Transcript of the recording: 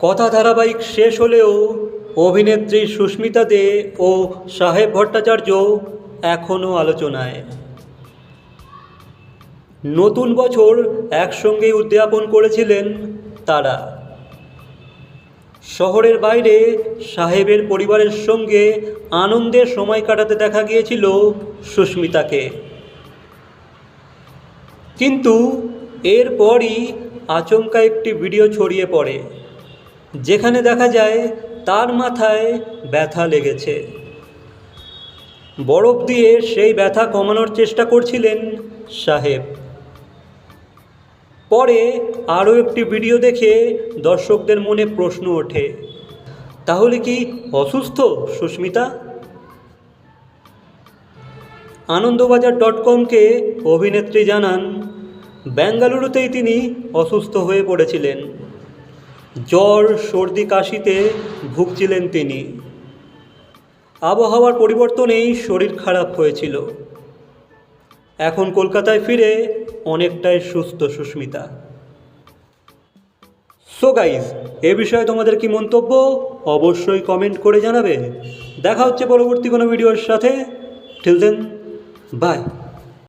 কথা ধারাবাহিক শেষ হলেও অভিনেত্রী সুস্মিতা দে ও সাহেব ভট্টাচার্য এখনও আলোচনায়। নতুন বছর একসঙ্গে উদযাপন করেছিলেন তারা। শহরের বাইরে সাহেবের পরিবারের সঙ্গে আনন্দের সময় কাটাতে দেখা গিয়েছিল সুস্মিতাকে। কিন্তু এরপরই আচমকা একটি ভিডিও ছড়িয়ে পড়ে। যেখানে দেখা যায় তার মাথায় ব্যথা লেগেছে। বরফ দিয়ে সেই ব্যথা কমানোর চেষ্টা করছিলেন সাহেব। পরে আরও একটি ভিডিও দেখে দর্শকদের মনে প্রশ্ন ওঠে, তাহলে কি অসুস্থ, সুস্মিতা? আনন্দবাজার ডট কমকে অভিনেত্রী জানান, বেঙ্গালুরুতেই তিনি অসুস্থ হয়ে পড়েছিলেন। জ্বর, সর্দি, কাশিতে ভুগছিলেন তিনি। আবহাওয়ার পরিবর্তনেই শরীর খারাপ হয়েছিল। এখন কলকাতায় ফিরে অনেকটাই সুস্থ সুস্মিতা। সো গাইজ এ বিষয়ে তোমাদের কি মন্তব্য অবশ্যই কমেন্ট করে জানাবে। দেখা হচ্ছে পরবর্তী কোনো ভিডিওর সাথে। Till then by